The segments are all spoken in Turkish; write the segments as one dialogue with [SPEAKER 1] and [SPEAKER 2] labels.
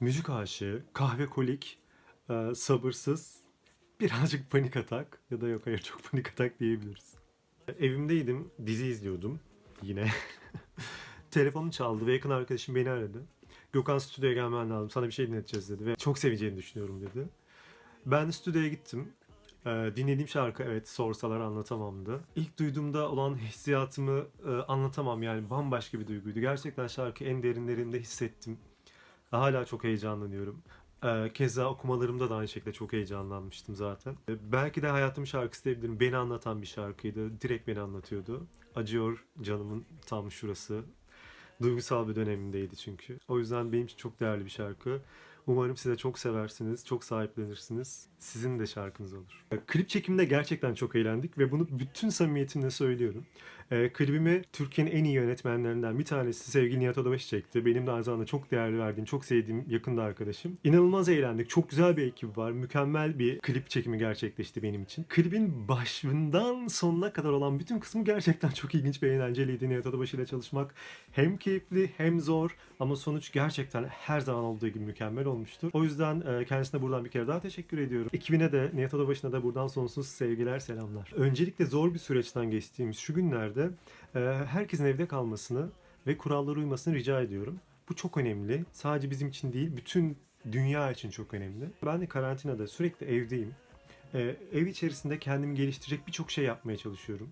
[SPEAKER 1] müzik aşığı, kahvekolik, e, sabırsız, birazcık panik atak ya da yok hayır çok panik atak diyebiliriz. Evimdeydim, dizi izliyordum yine. Telefonum çaldı ve yakın arkadaşım beni aradı. Gökhan stüdyoya gelmen lazım, sana bir şey dinleteceğiz dedi ve çok seveceğini düşünüyorum dedi. Ben stüdyoya gittim. Ee, dinlediğim şarkı evet sorsalar anlatamamdı. İlk duyduğumda olan hissiyatımı e, anlatamam yani bambaşka bir duyguydu. Gerçekten şarkı en derinlerinde hissettim. Hala çok heyecanlanıyorum. Ee, keza okumalarımda da aynı şekilde çok heyecanlanmıştım zaten. Ee, belki de hayatım şarkısı diyebilirim. Beni anlatan bir şarkıydı. Direkt beni anlatıyordu. Acıyor canımın tam şurası. Duygusal bir dönemimdeydi çünkü. O yüzden benim için çok değerli bir şarkı. Umarım size çok seversiniz, çok sahiplenirsiniz. Sizin de şarkınız olur. E, Klip çekiminde gerçekten çok eğlendik ve bunu bütün samimiyetimle söylüyorum. E, klibimi Türkiye'nin en iyi yönetmenlerinden bir tanesi sevgili Nihat Odabaşı çekti. Benim de aynı çok değerli verdiğim, çok sevdiğim yakın da arkadaşım. İnanılmaz eğlendik. Çok güzel bir ekip var. Mükemmel bir klip çekimi gerçekleşti benim için. Klibin başından sonuna kadar olan bütün kısmı gerçekten çok ilginç ve eğlenceliydi. Nihat Odabaşı ile çalışmak hem keyifli hem zor ama sonuç gerçekten her zaman olduğu gibi mükemmel olmuştur. O yüzden e, kendisine buradan bir kere daha teşekkür ediyorum. Ekibine de Nihat Odabaşı'na da buradan sonsuz sevgiler, selamlar. Öncelikle zor bir süreçten geçtiğimiz şu günlerde e, herkesin evde kalmasını ve kurallara uymasını rica ediyorum. Bu çok önemli. Sadece bizim için değil, bütün dünya için çok önemli. Ben de karantinada sürekli evdeyim. E, ev içerisinde kendimi geliştirecek birçok şey yapmaya çalışıyorum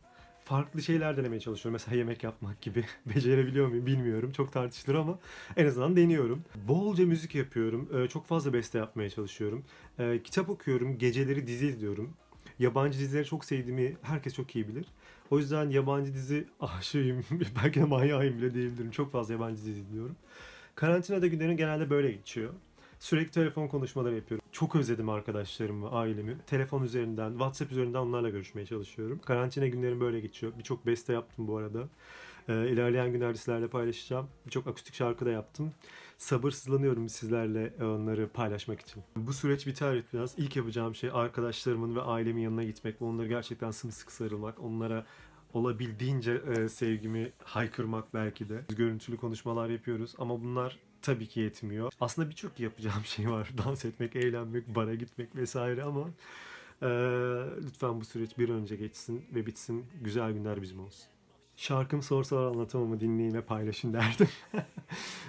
[SPEAKER 1] farklı şeyler denemeye çalışıyorum. Mesela yemek yapmak gibi. Becerebiliyor muyum bilmiyorum. Çok tartışılır ama en azından deniyorum. Bolca müzik yapıyorum. Ee, Çok fazla beste yapmaya çalışıyorum. Ee, Kitap okuyorum. Geceleri dizi izliyorum. Yabancı dizileri çok sevdiğimi herkes çok iyi bilir. O yüzden yabancı dizi aşığıyım. Belki de manyağıyım bile diyebilirim. Çok fazla yabancı dizi izliyorum. Karantinada günlerim genelde böyle geçiyor. Sürekli telefon konuşmaları yapıyorum. Çok özledim arkadaşlarımı, ailemi. Telefon üzerinden, WhatsApp üzerinden onlarla görüşmeye çalışıyorum. Karantina günlerim böyle geçiyor. Birçok beste yaptım bu arada. Ee, ilerleyen günlerde sizlerle paylaşacağım. Birçok akustik şarkı da yaptım. Sabırsızlanıyorum sizlerle onları paylaşmak için. Bu süreç biter bitmez ilk yapacağım şey arkadaşlarımın ve ailemin yanına gitmek ve onları gerçekten sımsıkı sarılmak. Onlara olabildiğince e, sevgimi haykırmak belki de. Görüntülü konuşmalar yapıyoruz ama bunlar tabii ki yetmiyor. Aslında birçok yapacağım şey var. Dans etmek, eğlenmek, bara gitmek vesaire ama e, lütfen bu süreç bir önce geçsin ve bitsin. Güzel günler bizim olsun. Şarkım sorsalar anlatamamı dinleyin ve paylaşın derdim.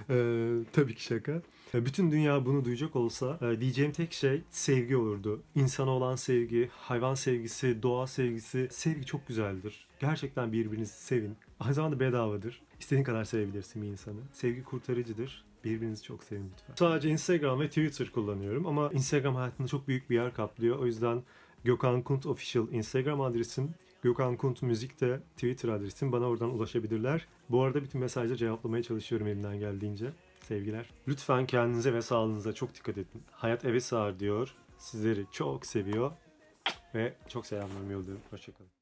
[SPEAKER 1] Ee, tabii ki şaka. Ee, Bütün dünya bunu duyacak olsa e, diyeceğim tek şey sevgi olurdu. İnsana olan sevgi, hayvan sevgisi, doğa sevgisi. Sevgi çok güzeldir. Gerçekten birbirinizi sevin. Aynı zamanda bedavadır. İstediğin kadar sevebilirsin bir insanı. Sevgi kurtarıcıdır. Birbirinizi çok sevin lütfen. Sadece Instagram ve Twitter kullanıyorum ama Instagram hayatımda çok büyük bir yer kaplıyor. O yüzden Gökhan Kunt Official Instagram adresim. Gökhan Kunt Müzik de Twitter adresim. Bana oradan ulaşabilirler. Bu arada bütün mesajları cevaplamaya çalışıyorum elimden geldiğince. Sevgiler. Lütfen kendinize ve sağlığınıza çok dikkat edin. Hayat eve sığar diyor. Sizleri çok seviyor. Ve çok selamlarımı yolluyorum. Hoşçakalın.